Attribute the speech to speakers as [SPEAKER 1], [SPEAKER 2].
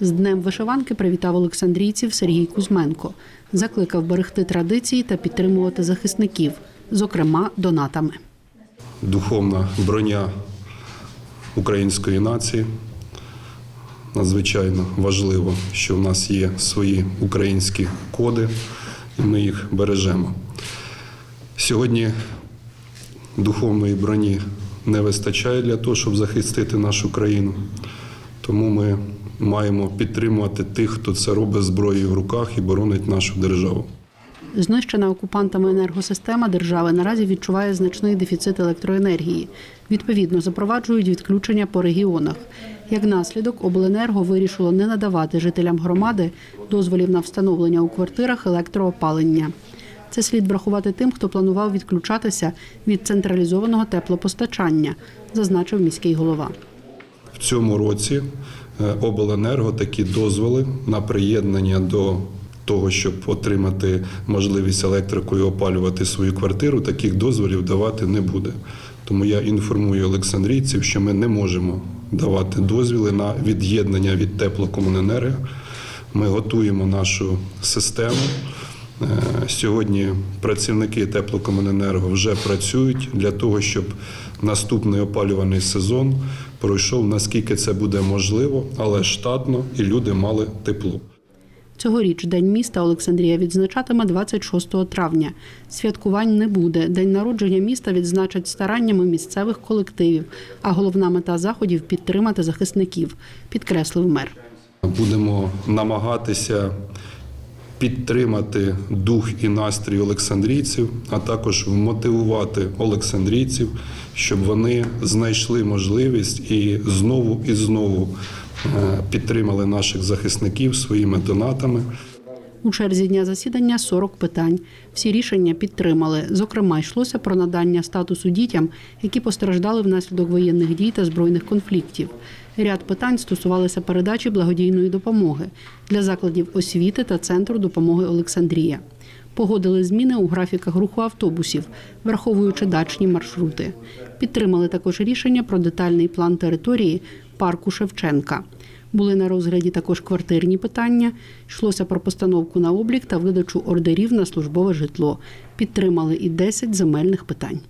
[SPEAKER 1] З днем вишиванки привітав олександрійців Сергій Кузьменко. Закликав берегти традиції та підтримувати захисників, зокрема донатами.
[SPEAKER 2] духовна броня української нації. Надзвичайно важливо, що в нас є свої українські коди, і ми їх бережемо. Сьогодні духовної броні не вистачає для того, щоб захистити нашу країну. Тому ми маємо підтримувати тих, хто це робить зброєю в руках і боронить нашу державу.
[SPEAKER 1] Знищена окупантами енергосистема держави наразі відчуває значний дефіцит електроенергії. Відповідно, запроваджують відключення по регіонах. Як наслідок, обленерго вирішило не надавати жителям громади дозволів на встановлення у квартирах електроопалення. Це слід врахувати тим, хто планував відключатися від централізованого теплопостачання, зазначив міський голова.
[SPEAKER 2] В цьому році обленерго такі дозволи на приєднання до того, щоб отримати можливість електрикою опалювати свою квартиру, таких дозволів давати не буде. Тому я інформую олександрійців, що ми не можемо давати дозвіли на від'єднання від теплокомуненерго. Ми готуємо нашу систему. Сьогодні працівники теплокомуненерго вже працюють для того, щоб наступний опалювальний сезон пройшов наскільки це буде можливо, але штатно і люди мали тепло.
[SPEAKER 1] Цьогоріч День міста Олександрія відзначатиме 26 травня. Святкувань не буде. День народження міста відзначать стараннями місцевих колективів, а головна мета заходів підтримати захисників, підкреслив мер.
[SPEAKER 2] Будемо намагатися підтримати дух і настрій олександрійців, а також мотивувати олександрійців, щоб вони знайшли можливість і знову і знову е, підтримали наших захисників своїми донатами.
[SPEAKER 1] У черзі дня засідання 40 питань. Всі рішення підтримали. Зокрема, йшлося про надання статусу дітям, які постраждали внаслідок воєнних дій та збройних конфліктів. Ряд питань стосувалися передачі благодійної допомоги для закладів освіти та центру допомоги Олександрія. Погодили зміни у графіках руху автобусів, враховуючи дачні маршрути. Підтримали також рішення про детальний план території парку Шевченка. Були на розгляді також квартирні питання. Йшлося про постановку на облік та видачу ордерів на службове житло. Підтримали і 10 земельних питань.